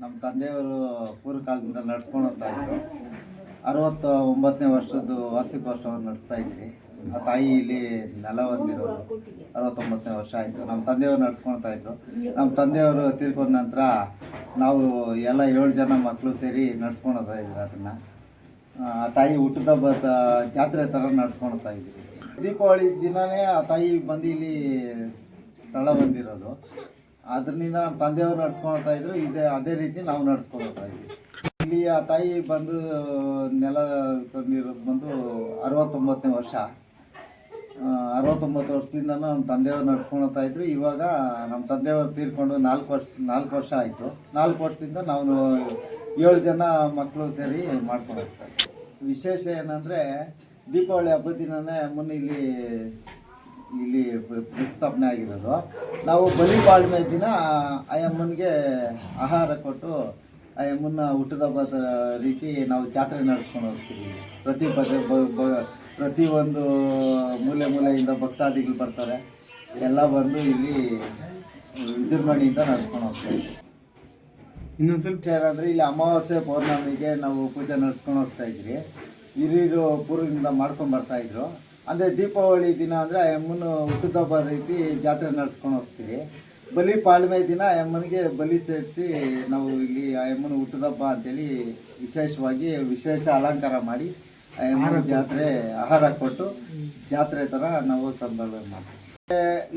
ನಮ್ಮ ತಂದೆಯವರು ಪೂರ್ವ ಕಾಲದಿಂದ ನಡ್ಸ್ಕೊಂಡು ಹೋಗ್ತಾ ಇದ್ರು ಅರವತ್ತ ಒಂಬತ್ತನೇ ವರ್ಷದ್ದು ವಾರ್ಷಿಕೋತ್ಸವವನ್ನು ನಡೆಸ್ತಾ ಇದ್ವಿ. ಆ ತಾಯಿ ಇಲ್ಲಿ ನೆಲ ಹೊಂದಿರೋರು. ಅರವತ್ತೊಂಬತ್ತನೇ ವರ್ಷ ಆಯಿತು. ನಮ್ಮ ತಂದೆಯವರು ನಡ್ಸ್ಕೊಳ್ತಾ ಇದ್ರು ನಮ್ಮ ತಂದೆಯವರು ತೀರ್ಕೊಂಡ ನಂತರ ನಾವು ಎಲ್ಲ ಏಳು ಜನ ಮಕ್ಕಳು ಸೇರಿ ನಡ್ಸ್ಕೊಂಡು ಹೋಗ್ತಾ ಇದ್ರು ಅದನ್ನು. ಆ ತಾಯಿ ಹುಟ್ಟಿದ ಜಾತ್ರೆ ಥರ ನಡ್ಸ್ಕೊಳ್ತಾ ಇದ್ವಿ ದೀಪಾವಳಿ ದಿನವೇ ಆ ತಾಯಿ ಬಂದು ಇಲ್ಲಿ ಸ್ಥಳ ಬಂದಿರೋದು ಅದರಿಂದ ನಮ್ಮ ತಂದೆಯವರು ನಡ್ಸ್ಕೊಳ್ತಾ ಇದ್ರು, ಇದೆ, ಅದೇ ರೀತಿ ನಾವು ನಡ್ಸ್ಕೊಳ್ತಾ ಇದ್ವಿ. ಇಲ್ಲಿ ಆ ತಾಯಿ ಬಂದು, ನೆಲ ತಂದಿರೋದು ಬಂದು ಅರವತ್ತೊಂಬತ್ತನೇ ವರ್ಷ. ಅರವತ್ತೊಂಬತ್ತು ವರ್ಷದಿಂದ ನಮ್ಮ ತಂದೆಯವರು ನಡ್ಸ್ಕೊಳ್ತಾ ಇದ್ರು. ಇವಾಗ ನಮ್ಮ ತಂದೆಯವರು ತೀರ್ಕೊಂಡು ನಾಲ್ಕು ವರ್ಷ ನಾಲ್ಕು ವರ್ಷ ಆಯಿತು. ನಾಲ್ಕು ವರ್ಷದಿಂದ ನಾವು ಏಳು ಜನ ಮಕ್ಕಳು ಸೇರಿ ಮಾಡ್ಕೊಂಡು ವಿಶೇಷ ಏನಂದರೆ, ದೀಪಾವಳಿ ಹಬ್ಬದ ದಿನನೇ ಮುನ್ನ ಇಲ್ಲಿ ಇಲ್ಲಿ ಪ್ರ- ಆಗಿರೋದು. ನಾವು ಬಲಿ ಬಾಳ್ಮೆ ದಿನ ಆ ಅಮ್ಮನಿಗೆ ಆಹಾರ ಕೊಟ್ಟು ಆ ಅಮ್ಮನ ರೀತಿ ನಾವು ಜಾತ್ರೆ ನಡೆಸ್ಕೊಂಡು ಹೋಗ್ತೀವಿ. ಪ್ರತಿ ಬದ ಬ- ಬ- ಪ್ರತಿ ಒಂದು ಮೂಲೆ ಮೂಲೆಯಿಂದ ಭಕ್ತಾದಿಗಳು ಬರ್ತಾರೆ. ಎಲ್ಲ ಬಂದು ಇಲ್ಲಿ ವಿಜೃಂಭಣೆಯಿಂದ ನಡೆಸ್ಕೊಂಡು ಹೋಗ್ತೀವಿ. ಇನ್ನೊಂದು ಸ್ವಲ್ಪ ಏನಂದರೆ ಇಲ್ಲಿ ಅಮಾವಾಸ್ಯೆ ಪೌರ್ಣಮಿಗೆ ನಾವು ಪೂಜೆ ನಡೆಸ್ಕೊಂಡು ಹೋಗ್ತಾ ಇದ್ವಿ. ಹಿರಿಯರು ಪೂರ್ವದಿಂದ ಮಾಡ್ಕೊಂಡು ಬರ್ತಾ ಇದ್ರು. ಅಂದರೆ ದೀಪಾವಳಿ ದಿನ ಅಂದರೆ ಆ ಅಮ್ಮನ ಹುಟ್ಟುದಬ್ಬ ರೀತಿ ಜಾತ್ರೆ ನಡೆಸ್ಕೊಂಡು ಹೋಗ್ತೀವಿ. ಬಲಿ ಪಾಳ್ಮೆ ದಿನ ಅಮ್ಮನಿಗೆ ಬಲಿ ಸೇರಿಸಿ ನಾವು ಇಲ್ಲಿ ಆ ಅಮ್ಮನ ಹುಟ್ಟುದಬ್ಬ ಅಂತೇಳಿ ವಿಶೇಷವಾಗಿ ವಿಶೇಷ ಅಲಂಕಾರ ಮಾಡಿ ಆ ಅಮ್ಮನ ಜಾತ್ರೆ ಆಹಾರ ಕೊಟ್ಟು ಜಾತ್ರೆ ಥರ ನಾವು ಸಂಭ್ರಮ ಮಾಡ್ತೀವಿ.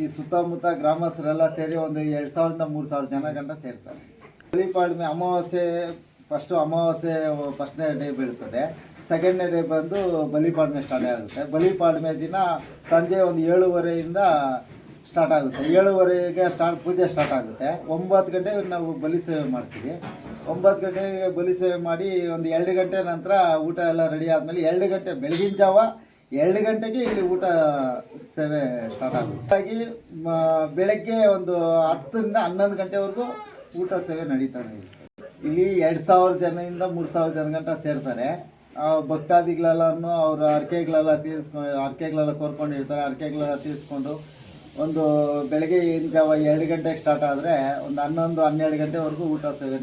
ಈ ಸುತ್ತಮುತ್ತ ಗ್ರಾಮಸ್ಥರೆಲ್ಲ ಸೇರಿ ಒಂದು ಎರಡು ಸಾವಿರದಿಂದ ಮೂರು ಸಾವಿರ ಜನ ಗಂಟ ಸೇರ್ತಾರೆ. ಬಲಿಪಾಡ್ಮೆ ಅಮಾವಾಸ್ಯೆ ಫಸ್ಟು ಅಮಾವಾಸ್ಯೆ ಫಸ್ಟ್ನೇ ಡೇ ಬೀಳ್ತದೆ. ಸೆಕೆಂಡ್ನೇ ಡೇ ಬಂದು ಬಲಿಪಾಡ್ಮೆ ಸ್ಟಾರ್ಟ್ ಆಗುತ್ತೆ. ಬಲಿಪಾಡ್ಮೆ ದಿನ ಸಂಜೆ ಒಂದು ಏಳುವರೆಯಿಂದ ಸ್ಟಾರ್ಟ್ ಆಗುತ್ತೆ. ಏಳುವರೆಗೆ ಸ್ಟಾರ್ಟ್ ಪೂಜೆ ಸ್ಟಾರ್ಟ್ ಆಗುತ್ತೆ. ಒಂಬತ್ತು ಗಂಟೆಗೆ ನಾವು ಬಲಿ ಸೇವೆ ಮಾಡ್ತೀವಿ. ಒಂಬತ್ತು ಗಂಟೆಗೆ ಬಲಿ ಸೇವೆ ಮಾಡಿ ಒಂದು ಎರಡು ಗಂಟೆ ನಂತರ ಊಟ ಎಲ್ಲ ರೆಡಿ ಆದಮೇಲೆ ಎರಡು ಗಂಟೆ ಬೆಳಗಿನ ಜಾವ ಎರಡು ಗಂಟೆಗೆ ಇಲ್ಲಿ ಊಟ ಸೇವೆ ಸ್ಟಾರ್ಟ್ ಆಗುತ್ತೆ. ಹಾಗಾಗಿ ಬೆಳಗ್ಗೆ ಒಂದು ಹತ್ತರಿಂದ ಹನ್ನೊಂದು ಗಂಟೆವರೆಗೂ ಊಟ ಸೇವೆ ನಡೀತಾನೆ ಇಲ್ಲಿ ಎರಡ್ ಸಾವಿರ ಜನದಿಂದ ಮೂರು ಸಾವಿರ ಜನ ಗಂಟ ಸೇರ್ತಾರೆ. ಆ ಭಕ್ತಾದಿಗಳೆಲ್ಲನೂ ಅವ್ರ ಹರಕೆಗಳೆಲ್ಲ ತೀರಿಸ್ಕೊಂಡು ಕೋರ್ಕೊಂಡು ಇರ್ತಾರೆ. ಹರಕೆಗಳೆಲ್ಲ ತೀರಿಸ್ಕೊಂಡು ಒಂದು ಬೆಳಗ್ಗೆ ಏನು ಎರಡು ಗಂಟೆಗೆ ಸ್ಟಾರ್ಟ್ ಆದರೆ ಒಂದು ಹನ್ನೊಂದು ಹನ್ನೆರಡು ಗಂಟೆವರೆಗೂ ಊಟ ಸೇವೆ